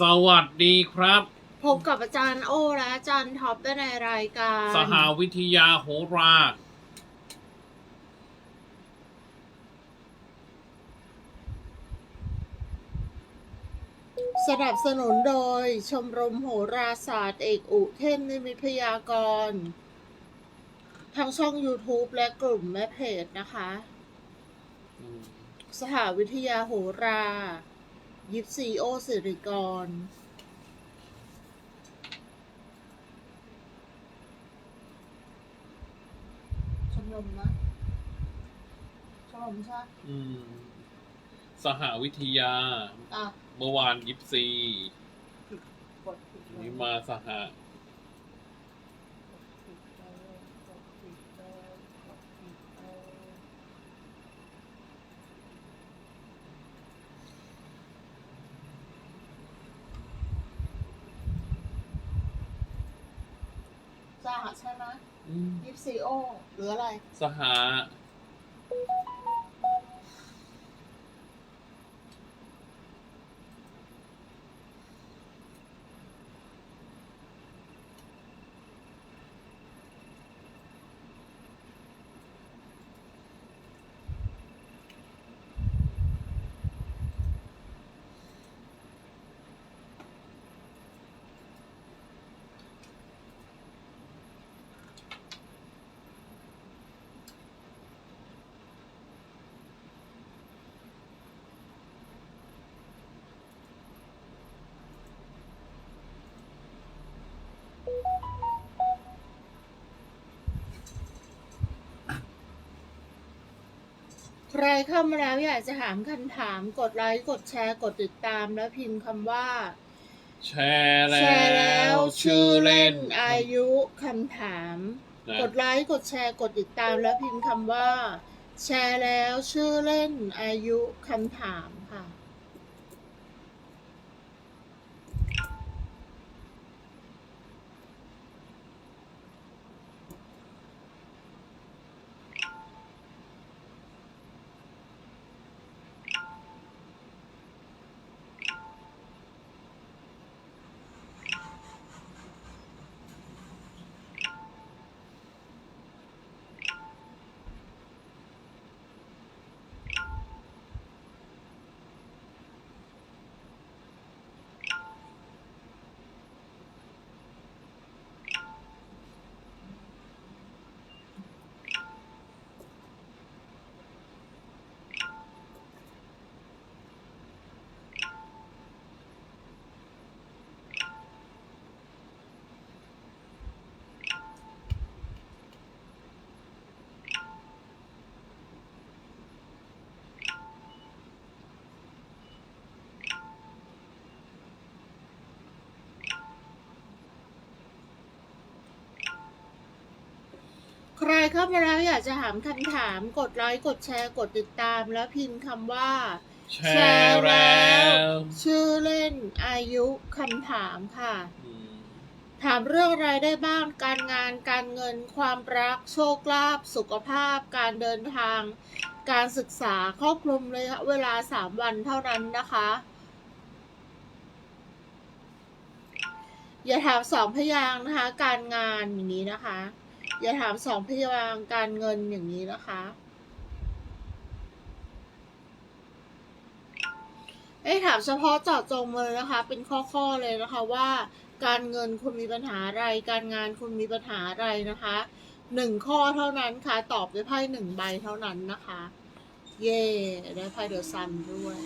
สวัสดีครับ พบกับอาจารย์โอและอาจารย์ท็อปได้ในรายการ สหวิทยาโหรา สนับสนุนโดยชมรมโหราศาสตร์เอกอุเทพนิมิตพยากรณ์ทางช่อง YouTube และกลุ่มแม่เพจนะคะ สหวิทยาโหรา ยิปซีโอสิริกร ชมรมนะ ชมรมใช่อืม สหวิทยา อะเมื่อวานยิปซีกดผิดเลยนี่มาสห สหใช่ไหมอืมยิปซีโอหรืออะไร สหใรเข้ามาแล้วอยากจะถามคำถามกดไลค์กดแชร์กดติดตามแล้วพิมพ์คำว่า แชร์แล้แชร์แล้วว ชื่อเล่นอายุคำถาม นะกดไลค์กดแชร์กดติดตามแล้วพิมพ์คำว่า แชร์แล้วชื่อเล่นอายุคำถามค่ะ เข้ามาแล้วอยากจะถามคำถาม กดไลค์กดแชร์กดติดตาม แล้วพิมพ์คำว่า แชร์แล้ว ชื่อเล่นอายุคำถามค่ะ อืมถามเรื่องอะไรได้บ้างการงานการเงิน ความรัก โชคลาภสุขภาพ การเดินทาง การศึกษาครอบคลุมเลยเวลาสามวันเท่านั้นนะคะ อย่าถามสองพยางค์นะคะ การงานอย่างนี้นะคะ อย่าถามสองพยางค์การเงินอย่างนี้นะคะเอ้ถามเฉพาะเจาะจงมาเลยนะคะ เป็นข้อๆเลยนะคะว่า การเงินคุณมีปัญหาอะไร การงานคุณมีปัญหาอะไรนะคะหนึ่งข้อเท่านั้นค่ะ ตอบด้วยไพ่หนึ่งใบเท่านั้นนะคะ เย่ได้ไพ่เดอะซันด้วย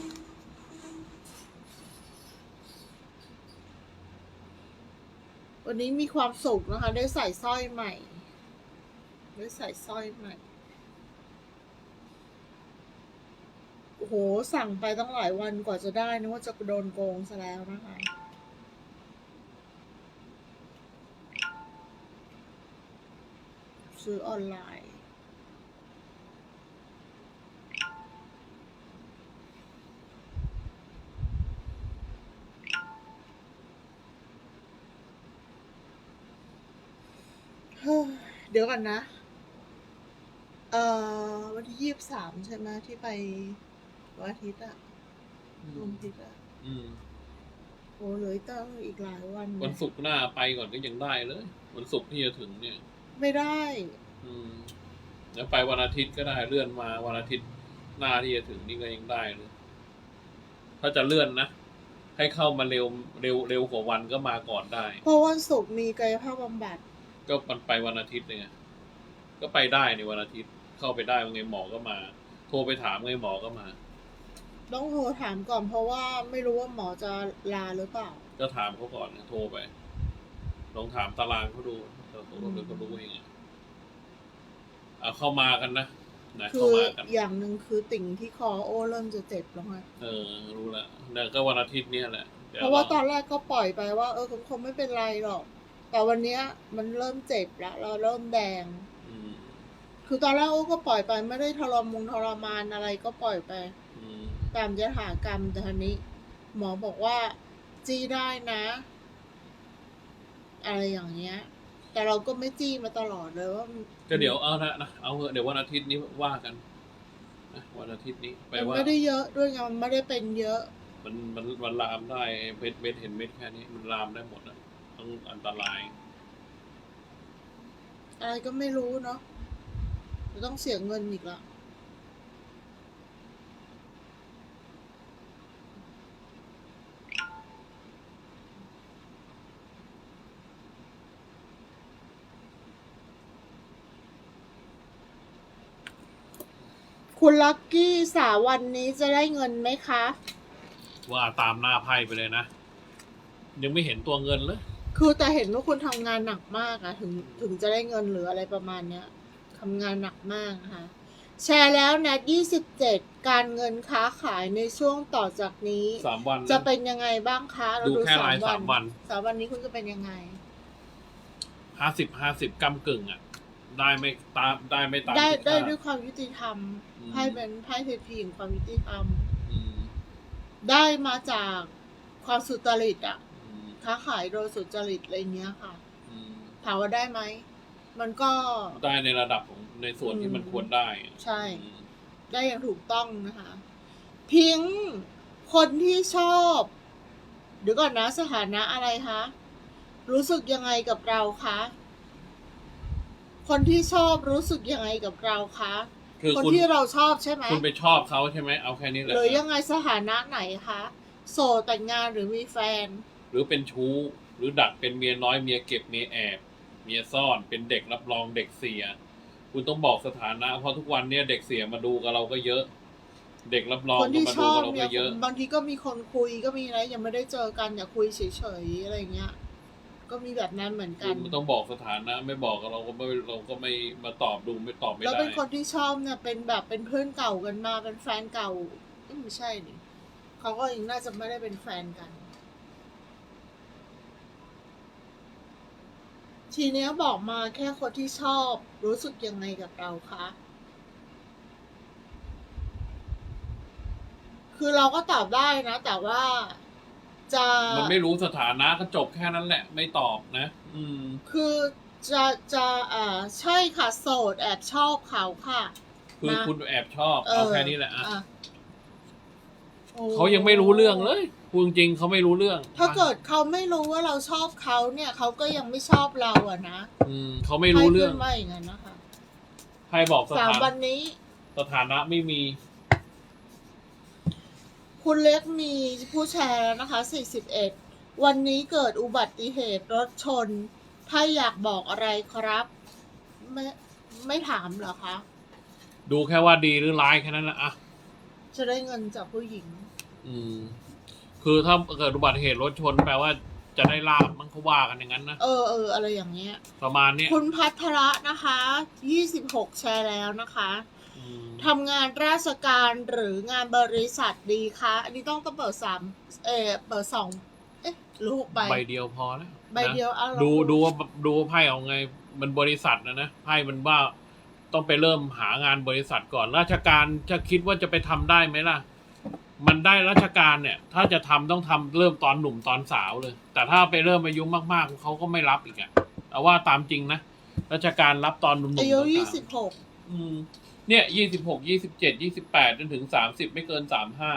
วันนี้มีความสุขนะคะ ได้ใส่สร้อยใหม่ ได้ใส่สร้อยใหม่ โอ้โห สั่งไปตั้งหลายวันกว่าจะได้นึกว่าจะโดนโกงซะแล้วนะคะซื้อออนไลน์เฮ้ยเดี๋ยวก่อนนะ เอ่อวันที่ยี่สิบสามใช่ไหมที่ไปวันอาทิตย์อะวันอาทิตย์อะอืมอ้เหลยตั้งอีกหลายวันวันศุกร์หน้าไปก่อนก็ยังได้เลย วันศุกร์ที่จะถึงเนี่ย ไม่ได้ อืมแล้วไปวันอาทิตย์ก็ได้เลื่อนมาวันอาทิตย์หน้าที่จะถึงนี่ก็ยังได้เลย ถ้าจะเลื่อนนะ ให้เข้ามาเร็วเร็วเร็วกว่าวันก็มาก่อนได้ เพราะวันศุกร์มีกายภาพบำบัด ก็มันไปวันอาทิตย์เนี่ยก็ไปได้ในวันอาทิตย์ เข้าไปได้ว่าไงหมอก็มา โทรไปถามไงหมอก็มา ต้องโทรถามก่อนเพราะว่าไม่รู้ว่าหมอจะลาหรือเปล่า ก็ถามเขาก่อนนะโทรไป ลองถามตารางเขาดูเขาเขาก็เขารู้เองอะเอาเข้ามากันนะนะคืเข้าอมากัน อย่างหนึ่งคือติ่งที่คอโอเริ่มจะเจ็บแล้วไงเออ รู้แล้วเนี่ยก็วันอาทิตย์เนี่ยแหละดี๋ยเพราะว่าตอนแรกก็ปล่อยไปว่า เออคงคงไม่เป็นไรหรอก แต่วันเนี้ยมันเริ่มเจ็บแล้วเราเริ่มแดงอืม คือตอนแรกโอ้ก็ปล่อยไปไม่ได้ทรมงทรมานอะไรก็ปล่อยไป อืมตามยถากรรมแต่ทีนี้ หมอบอกว่า จี้ได้นะ อะไรอย่างเงี้ย แต่เราก็ไม่จี้มาตลอดเลยว่าก็เดี๋ยวเอาละนะเอาเถอะเดี๋ยววันอาทิตย์นี้ว่ากันนะวันอาทิตย์นี้ไปมันว่า ไม่ได้เยอะด้วยไงมันไม่ได้เป็นเยอะ มันมันมันลามได้เม็ดเม็ดเห็นเม็ดแค่นี้มันลามได้หมดอะต้องอันตราย อะไรก็ไม่รู้เนาะ จะต้องเสียเงินอีกละคุณลักกี้สาวันนี้จะได้เงินไหมคะ ว่าตามหน้าไพ่ไปเลยนะ ยังไม่เห็นตัวเงินเลย คือแต่เห็นว่าคุณทำงานหนักมากอะถึงถึงจะได้เงินหรืออะไรประมาณเนี้ย ทำงานหนักมากนะคะแชร์แล้วนะ27 การเงินค้าขายในช่วงต่อจากนี้ สามวันนะจะเป็นยังไงบ้างคะเราดูแค่รายสามวันสามวันนี้คุณจะเป็นยังไง ห้าสิบห้าสิบกำกึ่งอะ ได้ไม่ตามได้ไม่ตามได้ที่ได้คา ด้วยความยุติธรรมอืม ไพ่เป็นไพ่เทพีแห่งความยุติธรรม อืมได้มาจากความสุจริตอะอืมค้าขายโดยสุจริตอะไรเงี้ยค่ะ อืมถามว่าได้ไหม มันก็ได้ในระดับของในส่วนที่มันอืมควรได้อะใช่อืมได้อย่างถูกต้องนะคะ พิงค์คนที่ชอบเดี๋ยวก่อนนะสถานะอะไรคะ รู้สึกยังไงกับเราคะคนที่ชอบรู้สึกยังไงกับเราคะคือคนคุณที่เราชอบใช่ไหมคุณไปชอบเขาใช่ไหมเอาแค่นี้แหละหรือยังไงสถานะไหนคะโสดแต่งงานหรือมีแฟน หรือเป็นชู้ หรือดักเป็นเมียน้อยเมียเก็บเมียแอบ เมียซ่อนเป็นเด็กรับรองเด็กเสีย คุณต้องบอกสถานะ เพราะทุกวันเนี้ยเด็กเสียมาดูกับเราก็เยอะ เด็กรับรองคนก็ที่มาชดูอบกับเราเนี่ก็ยเยอะ บางทีก็มีคนคุยก็มีนะยังไม่ได้เจอกันอยากคุยเฉยๆอะไรเงี้ย ก็มีแบบนั้นเหมือนกันคุณต้องบอกสถานะไม่บอกกับเราก็ไม่เราก็ไม่มาตอบดูไม่ตอบไม่แล้วได้ เป็นคนที่ชอบเนี่ยเป็นแบบเป็นเพื่อนเก่ากันมาเป็นแฟนเก่าเอ้ยไม่ใช่นี่เขาก็ยังน่าจะไม่ได้เป็นแฟนกัน ทีเนี้ยบอกมาแค่คนที่ชอบรู้สึกยังไงกับเราคะ คือเราก็ตอบได้นะ แต่ว่าจะมันไม่รู้สถานะก็จบแค่นั้นแหละ ไม่ตอบนะ อืม คือจะจะอ่าใช่ค่ะ โสดแอบชอบเขาค่ะ คือมาคุณแอบชอบ เอาแค่นี้แหละอะ อะ โอ้เขายังไม่รู้เรื่องเลยพูดจริงๆเขาไม่รู้เรื่องถ้าเกิดเขาไม่รู้ว่าเราชอบเขาเนี่ยเขาก็ยังไม่ชอบเราอะนะอืมเขาไม่รู้เรื่องให้ขึ้นว่าอย่างนั้นนะคะใครบอกสสามถาวันะนนี้ สถานะไม่มีคุณเล็กมีผู้แชร์แล้วนะคะ 41 วันนี้เกิดอุบัติเหตุรถชน ถ้าอยากบอกอะไรครับ ไม่ไม่ถามเหรอคะ ดูแค่ว่าดีหรือร้ายแค่นั้นแหละอะ จะได้เงินจากผู้หญิง อืม คือถ้าเกิดอุบัติเหตุรถชนแปลว่าจะได้ลาบมันเขาว่ากันอย่างนั้นนะ เออเอออะไรอย่างเงี้ย ประมาณเนี้ยคุณพัทระนะคะ26แชร์แล้วนะคะอืมทำงานราชการหรืองานบริษัทดีคะอันนี้ต้องต้องเปิดสามเออเปิดสองเอ๊ะหรือหกใบใบเดียวพอแล้วใบเดียวเอานะลองดูดูว่าดูว่าไพ่เอาไงมันบริษัทนะนะไพ่มันว่าต้องไปเริ่มหางานบริษัทก่อน ราชการจะคิดว่าจะไปทำได้ไหมล่ะ มันได้ราชการเนี่ย ถ้าจะทำต้องทำเริ่มตอนหนุ่มตอนสาวเลย แต่ถ้าไปเริ่มอายุมากๆเขาก็ไม่รับอีกอะแต่ว่าตามจริงนะราชการรับตอนหนุ่มๆอายุตอนสาวยี่สิบหกอืมเนี่ยยี่สิบหกยี่สิบเจ็ดยี่สิบแปดจนถึงสามสิบไม่เกินสามห้า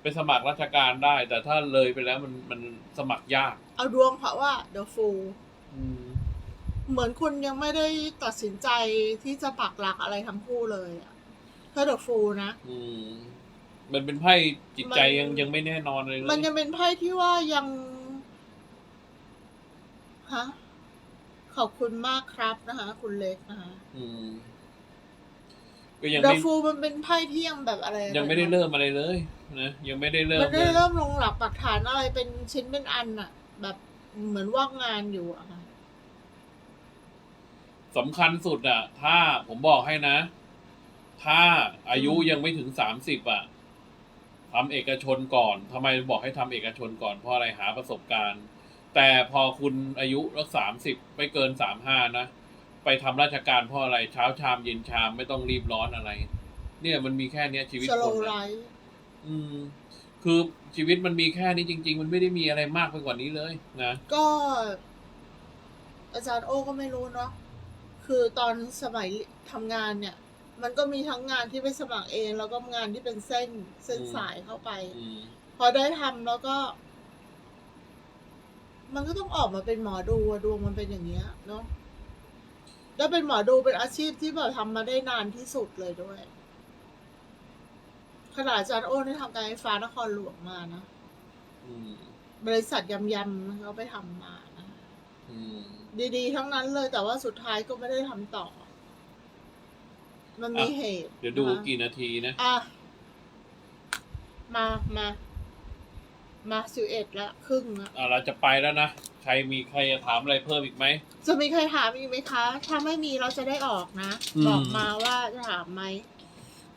ไปสมัครราชการได้ แต่ถ้าเลยไปแล้วมันมันสมัครยาก เอาดวงเพราะว่าเดอะฟูอืมเหมือนคุณยังไม่ได้ตัดสินใจที่จะปักหลักอะไรทั้งคู่เลยอะถ้าเดอะฟูนะอื มมันเป็นไพ่จิตใจมัน ยังยังไม่แน่นอนเลยมันยังเป็นไพ่ที่ว่ายังฮะขอบคุณมากครับนะคะ คุณเล็กนะคะอืมก็ยังเดอะไม่ฟูมันเป็นไพ่ที่ยังแบบอะไรยังไม่ได้เริ่มอะไรเลยนะยังไม่ได้เริ่มมันเลได้ยเริ่มลงหลักปักฐานอะไรเป็นชิ้นเป็นอันอะแบบเหมือนว่างงานอยู่อะค่ะสำคัญสุดอะ ถ้าผมบอกให้นะ ถ้าอายุยังไม่ถึงสามสิบอะ ทำเอกชนก่อนทำไมบอกให้ทำเอกชนก่อนเพราะอะไรหาประสบการณ์ แต่พอคุณอายุรักสามสิบไม่เกินสามห้านะ ไปทำราชการเพราะอะไรเช้าชามเย็นชามไม่ต้องรีบร้อนอะไร เนี่ยมันมีแค่เนี้ยชีวิตสโลคนไลนะท์อืม คือชีวิตมันมีแค่นี้จริง ๆ มันไม่ได้มีอะไรมากไปกว่านี้เลยนะก็ อาจารย์โอ้ก็ไม่รู้เนาะคือตอนสมัยทำงานเนี่ย มันก็มีทั้งงานที่ไปสมัครเอง แล้วก็งานที่เป็นเส้นเส้นอืมสายเข้าไป อืมพอได้ทำแล้วก็ มันก็ต้องออกมาเป็นหมอดูอะดวงมันเป็นอย่างเงี้ย เนาะแล้วเป็นหมอดูเป็นอาชีพที่แบบทำมาได้นานที่สุดเลยด้วย ขนาดอาจารย์โอ้ได้ทำการไฟฟ้านครหลวงมานะ อืมบริษัทยำยำเขาไปทำมานะ อืม ดีๆ ทั้งนั้นเลยแต่ว่าสุดท้ายก็ไม่ได้ทำต่อ มันมีอะเหตุเดี๋ยวดูนะคะกี่นาทีนะ อะมามามาสิบเอ็ดละครึ่งละอ่าเราจะไปแล้วนะ ใครมีใครจะถามอะไรเพิ่มอีกไหม จะมีใครถามอีกไหมคะ ถ้าไม่มีเราจะได้ออกนะ อืม บอกมาว่าจะถามไหม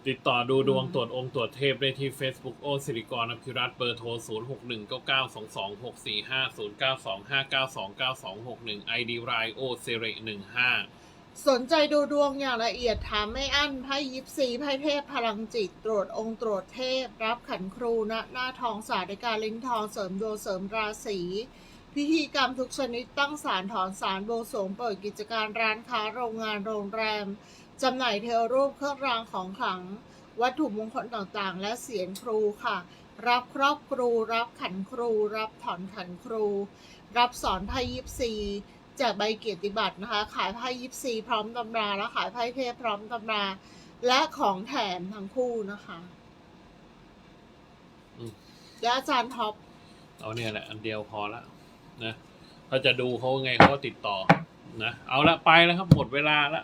ติดต่อดูดวงอืม ตรวจองค์ตรวจเทพได้ที่ Facebook โอสิริกรอภิรัตน์เบอร์โทร 0 6 1 9 9 2 2 6 4 5 0 9 2 5 9 2 9 2 6 1 ID รายโอเซเร15 สนใจดูดวงอย่างละเอียดถามไม่อั้นไพ่ยิปซีไพ่เทพพลังจิต ตรวจองค์ตรวจเทพ รับขันครูณหน้าทองสาธิการลิงทองเสริมดวงเสริมราศีพิธีกรรมทุกชนิดตั้งศาลถอนศาลโบวงสรวงเปิดกิจการร้านค้าโรงงานโรงแรม จำหน่ายเทวรูปเครื่องรางของขลัง วัตถุมงคลต่างๆ และเสียงครูค่ะ รับครอบครู รับขันครู รับถอนขันครู รับสอนไพ่ยิปซี แจกใบเกียรติบัตรนะคะ ขายไพ่ยิปซีพร้อมตำราและขายไพ่เทพพร้อมตำรา และของแถมทั้งคู่นะคะอืมและอาจารย์ท็อปเอาเนี่ยแหละ อันเดียวพอละนะถ้าจะดูเขาไงเขาก็ติดต่อนะเอาละไปแล้วครับหมดเวลาละ